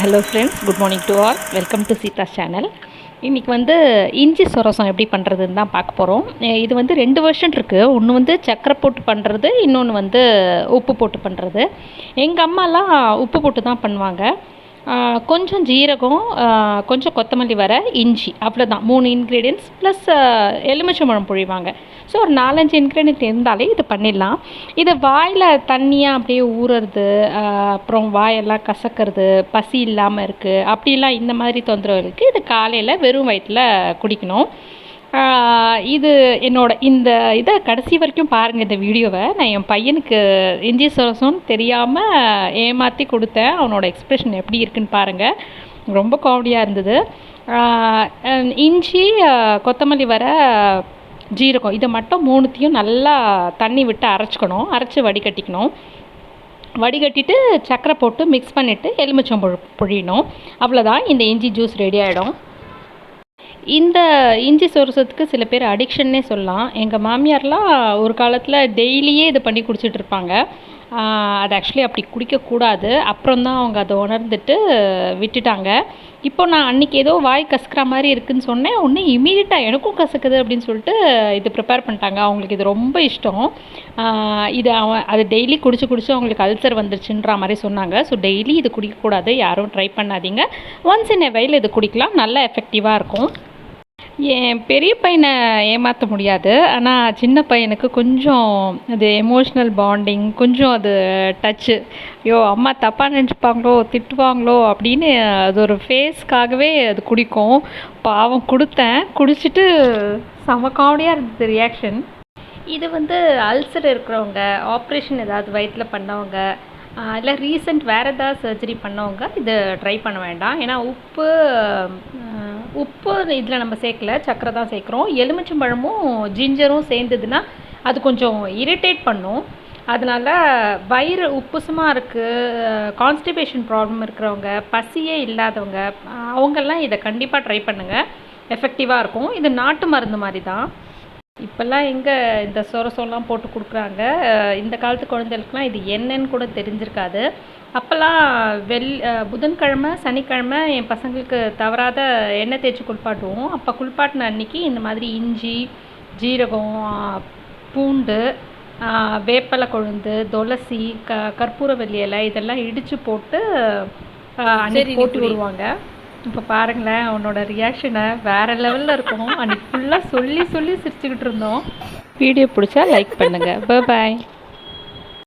Hello friends good morning to all welcome to Seetha channel இன்றைக்கி வந்து இஞ்சி சொரசம் எப்படி பண்ணுறதுன்னு தான் பார்க்க போகிறோம் இது வந்து ரெண்டு வருஷன் இருக்குது ஒன்று வந்து சக்கரை போட்டு பண்ணுறது இன்னொன்று வந்து உப்பு போட்டு பண்ணுறது எங்கள் அம்மாலாம் உப்பு போட்டு தான் பண்ணுவாங்க. கொஞ்சம் ஜீரகம் கொஞ்சம் கொத்தமல்லி வர இஞ்சி அவ்வளோ தான் மூணு இன்க்ரீடியன்ஸ் ப்ளஸ் எலுமிச்சம்பழம் புழிவாங்க. ஸோ ஒரு நாலஞ்சு இன்க்ரீடியன்ட் இருந்தாலே இது பண்ணிடலாம். இது வாயில் தண்ணியாக அப்படியே ஊறுறது அப்புறம் வாயெல்லாம் கசக்கிறது பசி இல்லாமல் இருக்குது அப்படிலாம் இந்த மாதிரி தொந்தரவு இருக்குது இது காலையில் வெறும் வயிற்றில் குடிக்கணும். இது என்னோட இந்த இதை கடைசி வரைக்கும் பாருங்கள் இந்த வீடியோவை. நான் என் பையனுக்கு இஞ்சி சொரசம்னு தெரியாமல் ஏமாற்றி கொடுத்தேன். அவனோட எக்ஸ்ப்ரெஷன் எப்படி இருக்குன்னு பாருங்கள் ரொம்ப காமெடியாக இருந்தது. இஞ்சி கொத்தமல்லி வர ஜீரகம் இதை மட்டும் மூணுத்தையும் நல்லா தண்ணி விட்டு அரைச்சிக்கணும். அரைச்சி வடிகட்டிக்கணும். வடிகட்டிட்டு சர்க்கரை போட்டு மிக்ஸ் பண்ணிவிட்டு எலுமிச்சம் பொழியணும். அவ்வளோதான் இந்த இஞ்சி ஜூஸ் ரெடி ஆகிடும் இந்த இஞ்சி சொரசத்துக்கு சில பேர் அடிக்ஷன்னே சொல்லலாம். எங்கள் மாமியார்லாம் ஒரு காலத்தில் டெய்லியே இது பண்ணி குடிச்சிட்டு இருப்பாங்க. அது ஆக்சுவலி அப்படி குடிக்கக்கூடாது. அப்புறம் தான் அவங்க அதை உணர்ந்துட்டு விட்டுட்டாங்க. இப்போ நான் அன்றைக்கி ஏதோ வாய் கசக்கிற மாதிரி இருக்குதுன்னு சொன்னேன். உடனே இமீடியட்டாக எனக்கும் கசக்குது அப்படின்னு சொல்லிட்டு இது ப்ரிப்பேர் பண்ணிட்டாங்க. அவங்களுக்கு இது ரொம்ப இஷ்டம். இது அவன் அது டெய்லி குடிச்சு குடிச்சு அவங்களுக்கு அல்சர் வந்துருச்சுன்ற மாதிரி சொன்னாங்க. ஸோ டெய்லி இது குடிக்கக்கூடாது. யாரும் ட்ரை பண்ணாதீங்க. ஒன்ஸ் இன் எ வயல் இது குடிக்கலாம். நல்லா எஃபெக்டிவாக இருக்கும். என் பெரிய பையனை ஏமாற்ற முடியாது. ஆனால் சின்ன பையனுக்கு கொஞ்சம் அது எமோஷ்னல் பாண்டிங் கொஞ்சம் அது டச்சு ஐயோ அம்மா தப்பாக நினச்சிப்பாங்களோ திட்டுவாங்களோ அப்படின்னு அது ஒரு ஃபேஸ்க்காகவே அது குடிக்கும். பாவம் கொடுத்தேன். குடிச்சிட்டு செம காமெடியாக இருந்தது ரியாக்ஷன் இது வந்து அல்சர் இருக்கிறவங்க ஆப்ரேஷன் ஏதாவது வயிற்றில் பண்ணவங்க இல்லை ரீசெண்ட் வேறு ஏதாவது சர்ஜரி பண்ணவங்க இதை ட்ரை பண்ண வேண்டாம். ஏன்னா உப்பு உப்பு இதில் நம்ம சேர்க்கல சக்கரை தான் சேர்க்குறோம். எலுமிச்சம்பழமும் ஜிஞ்சரும் சேர்ந்ததுன்னா அது கொஞ்சம் இரிட்டேட் பண்ணும். அதனால் வயிறு உப்புசமாக இருக்குது கான்ஸ்டிபேஷன் ப்ராப்ளம் இருக்கிறவங்க பசியே இல்லாதவங்க அவங்கெல்லாம் இதை கண்டிப்பாக ட்ரை பண்ணுங்கள் எஃபெக்டிவாக இருக்கும். இது நாட்டு மருந்து மாதிரி தான். இப்போல்லாம் எங்கே இந்த சொரசம்லாம் போட்டு கொடுக்குறாங்க? இந்த காலத்து குழந்தைகளுக்குலாம் இது என்னன்னு கூட தெரிஞ்சிருக்காது. அப்போல்லாம் வெள் புதன்கிழமை சனிக்கிழமை என் பசங்களுக்கு தவறாத எண்ணெய் தேய்ச்சி குளிப்பாட்டுவோம். அப்போ குளிப்பாட்டின அன்னைக்கு இந்த மாதிரி இஞ்சி ஜீரகம் பூண்டு வேப்பலை கொழுந்து துளசி க கற்பூரவல்லி இலை இதெல்லாம் இடித்து போட்டு அன்னைக்கு போட்டு விடுவாங்க. இப்போ பாருங்களேன் அவனோட ரியாக்ஷனை வேறு லெவலில் இருக்கும் அன்னைக்கு ஃபுல்லாக சொல்லி சொல்லி சிரிச்சுக்கிட்டு இருந்தோம். வீடியோ பிடிச்சா லைக் பண்ணுங்கள் பாய்